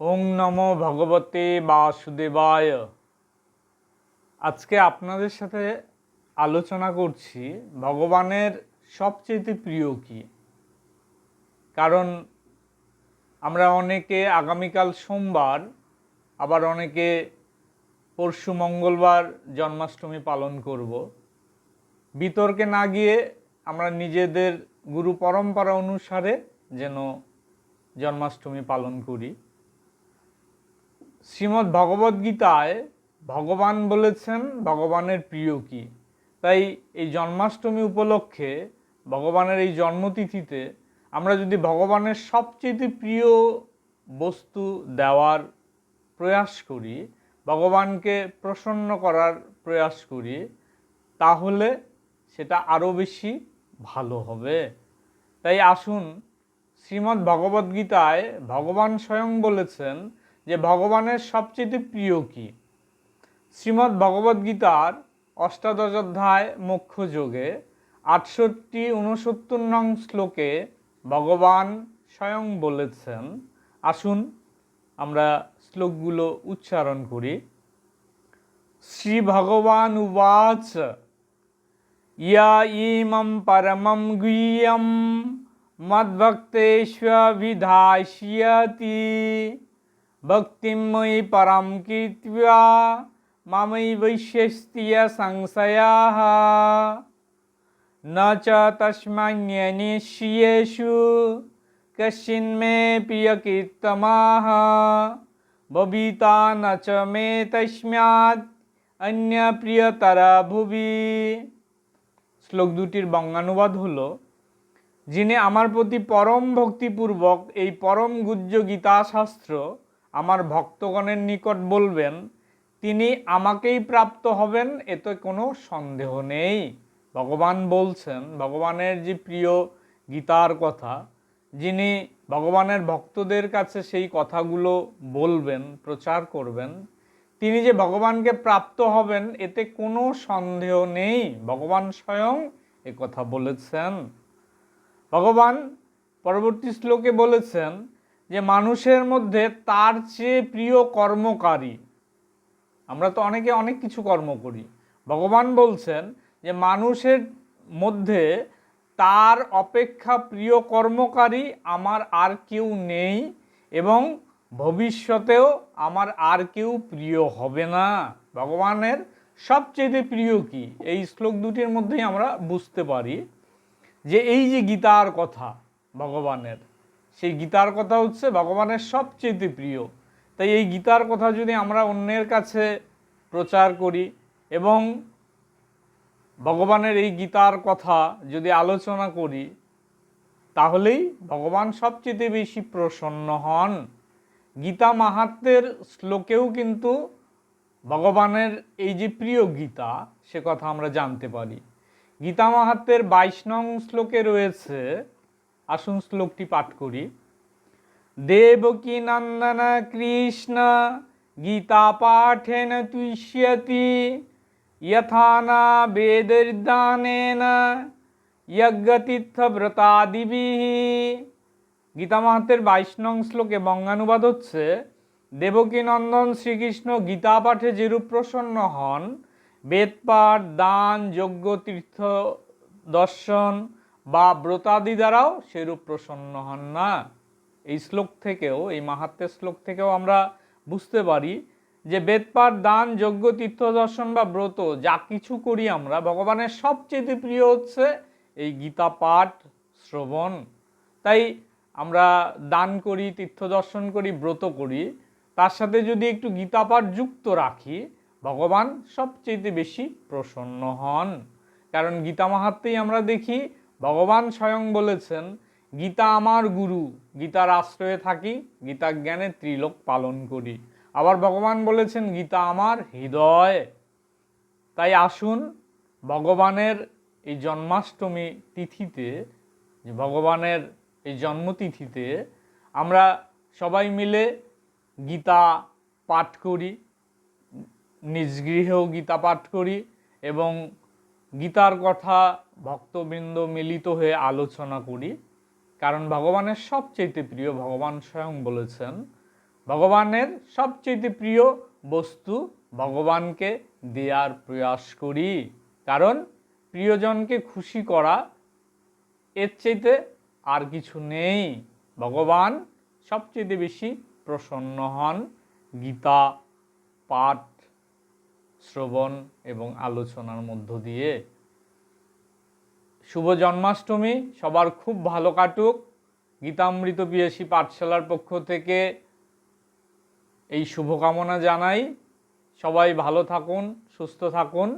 ওং নমো ভগবতে বাসুদেবায়। আজকে আপনাদের সাথে আলোচনা করছি ভগবানের সবচেয়ে প্রিয় কি। কারণ আমরা অনেকে আগামীকাল সোমবার, আবার অনেকে পরশু মঙ্গলবার জন্মাষ্টমী পালন করব। বিতর্কে না গিয়ে আমরা নিজেদের গুরু পরম্পরা অনুসারে যেন জন্মাষ্টমী পালন করি। শ্রীমদ্ ভগবদ্গীতায় ভগবান বলেছেন, ভগবানের প্রিয় কি? তাই এই জন্মাষ্টমী উপলক্ষে ভগবানের এই জন্মতিথিতে আমরা যদি ভগবানের সবচেয়ে প্রিয় বস্তু দেওয়ার প্রয়াস করি, ভগবানকে প্রসন্ন করার প্রয়াস করি, তাহলে সেটা আরও বেশি ভালো হবে। তাই আসুন, শ্রীমদ্ ভগবদ্গীতায় ভগবান স্বয়ং বলেছেন যে ভগবানের সবচেয়ে প্রিয় কী? শ্রীমদ্ ভগবদ্গীতার অষ্টাদশ অধ্যায় মুখ্য যোগে আটষট্টি উনসত্তর নং শ্লোকে ভগবান স্বয়ং বলেছেন। আসুন আমরা শ্লোকগুলো উচ্চারণ করি। শ্রী ভগবান উবাচ, ইয়া ইমম পরমম গুহ্যম মদ্ভক্তেষ্বিধাশিয়তি ভক্তিময়ী পরম কীর্ত্যা মামই বৈশ্যস্তিয় সংশয়া ন চ তস্মান্যনিষ্যেষু কশ্চিন্মে ববিতা ন চ মে অন্য অন্যপ্রিয়তরা ভুবি শ্লোক দুটির বঙ্গানুবাদ হল, যিনি আমার প্রতি পরম ভক্তিপূর্বক এই পরম গুজ্জ গীতাশাস্ত্র আমার ভক্তগণের নিকট বলবেন, তিনি আমাকেই প্রাপ্ত হবেন, এতে কোনো সন্দেহ নেই। ভগবান বলছেন, ভগবানের যে প্রিয় গীতার কথা, যিনি ভগবানের ভক্তদের কাছে সেই কথাগুলো বলবেন, প্রচার করবেন, তিনি যে ভগবানকে প্রাপ্ত হবেন, এতে কোনো সন্দেহ নেই। ভগবান স্বয়ং এ কথা বলেছেন। ভগবান পরবর্তী শ্লোকে বলেছেন যে মানুষের মধ্যে তার চেয়ে প্রিয় কর্মকারী আমরা তো অনেকে অনেক কিছু কর্ম করি। ভগবান বলছেন যে মানুষের মধ্যে তার অপেক্ষা প্রিয় কর্মকারী আমার আর কেউ নেই এবং ভবিষ্যতেও আমার আর কেউ প্রিয় হবে না। ভগবানের সবচেয়ে প্রিয় কি? এই শ্লোক দুটির মধ্যেই আমরা বুঝতে পারি যে এই যে গীতার কথা ভগবানের সেই গীতার কথা হচ্ছে ভগবানের সবচেয়ে প্রিয়। তাই এই গীতার কথা যদি আমরা অন্যের কাছে প্রচার করি এবং ভগবানের এই গীতার কথা যদি আলোচনা করি, তাহলেই ভগবান সবচেয়ে বেশি প্রসন্ন হন। গীতা মাহাত্মের শ্লোকেও কিন্তু ভগবানের এই যে প্রিয় গীতা, সে কথা আমরা জানতে পারি। গীতা মাহাত্মের বাইশ নং শ্লোকে রয়েছে আসুন শ্লোকটি পাঠ করি দেবকী নন্দন কৃষ্ণ গীতা পাঠেন তুষ্যতি यथा न वेदर्दानेन যজ্ঞতীর্থব্রতাদিবিহ গীতা মাহাতের বাইশ নং শ্লোকে বঙ্গানুবাদ হচ্ছে দেবকী নন্দন শ্রীকৃষ্ণ গীতা পাঠে যেরূপ প্রসন্ন হন বেদপাঠ দান যজ্ঞ তীর্থ দর্শন বা ব্রতাদি দ্বারাও সেরূপ প্রসন্ন হন না। এই শ্লোক থেকেও, এই মাহাত্মের শ্লোক থেকেও আমরা বুঝতে পারি যে বেদপাঠ, দান, যজ্ঞ তীর্থ দর্শন বা ব্রত যা কিছু করি আমরা, ভগবানের সবচেয়ে প্রিয় হচ্ছে এই গীতা পাঠ শ্রবণ। তাই আমরা দান করি তীর্থ দর্শন করি, ব্রত করি। তার সাথে যদি একটু গীতা পাঠ যুক্ত রাখি, ভগবান সবচেয়ে বেশি প্রসন্ন হন। কারণ গীতা মাহাত্মেই আমরা দেখি ভগবান স্বয়ং বলেছেন, গীতা আমার গুরু, গীতার আশ্রয়ে থাকি গীতা জ্ঞানে ত্রিলোক পালন করি। আবার ভগবান বলেছেন, গীতা আমার হৃদয়। তাই আসুন, ভগবানের এই জন্মাষ্টমী তিথিতে ভগবানের এই জন্মতিথিতে আমরা সবাই মিলে গীতা পাঠ করি, নিজ গৃহেও গীতা পাঠ করি এবং গীতার কথা ভক্তবৃন্দ মিলিত হয়ে আলোচনা করি। কারণ ভগবানের সবচেয়ে প্রিয় ভগবান স্বয়ং বলেছেন, ভগবানের সবচেয়ে প্রিয় বস্তু ভগবানকে দেওয়ার প্রয়াস করি। কারণ প্রিয়জনকে খুশি করা এর চাইতে আর কিছু নেই। ভগবান সবচেয়ে বেশি প্রসন্ন হন। গীতা, পাঠ, শ্রবণ এবং আলোচনার মধ্য দিয়ে। শুভ জন্মাষ্টমী, সবার খুব ভালো কাটুক। গীতামৃত পিয়াসী পাঠশালার পক্ষ থেকে এই শুভকামনা জানাই। সবাই ভালো থাকুন, সুস্থ থাকুন।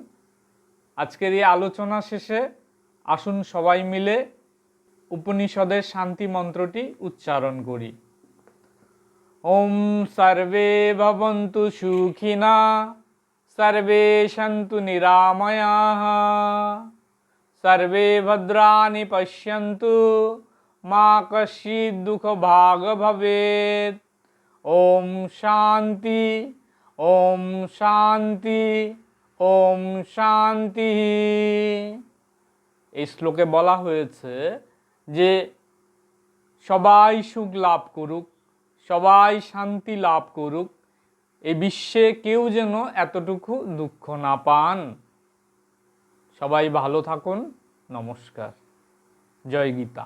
আজকের এই আলোচনা শেষে আসুন সবাই মিলে উপনিষদের শান্তি মন্ত্রটি উচ্চারণ করি। ওম সর্বে ভবন্তু সুখিনা, সর্বে সন্তু নিরাময়াঃ। সর্বে ভদ্রাণি পশ্যন্তু মা কশ্চিৎ দুঃখ ভাগ ভবেত ওম শান্তি ওম শান্তি এই শ্লোকে বলা হয়েছে যে, সবাই সুখ লাভ করুক, সবাই শান্তি লাভ করুক এই বিশ্বে কেউ যেন এতটুকু দুঃখ না পান। সবাই ভালো থাকুন নমস্কার জয় গীতা।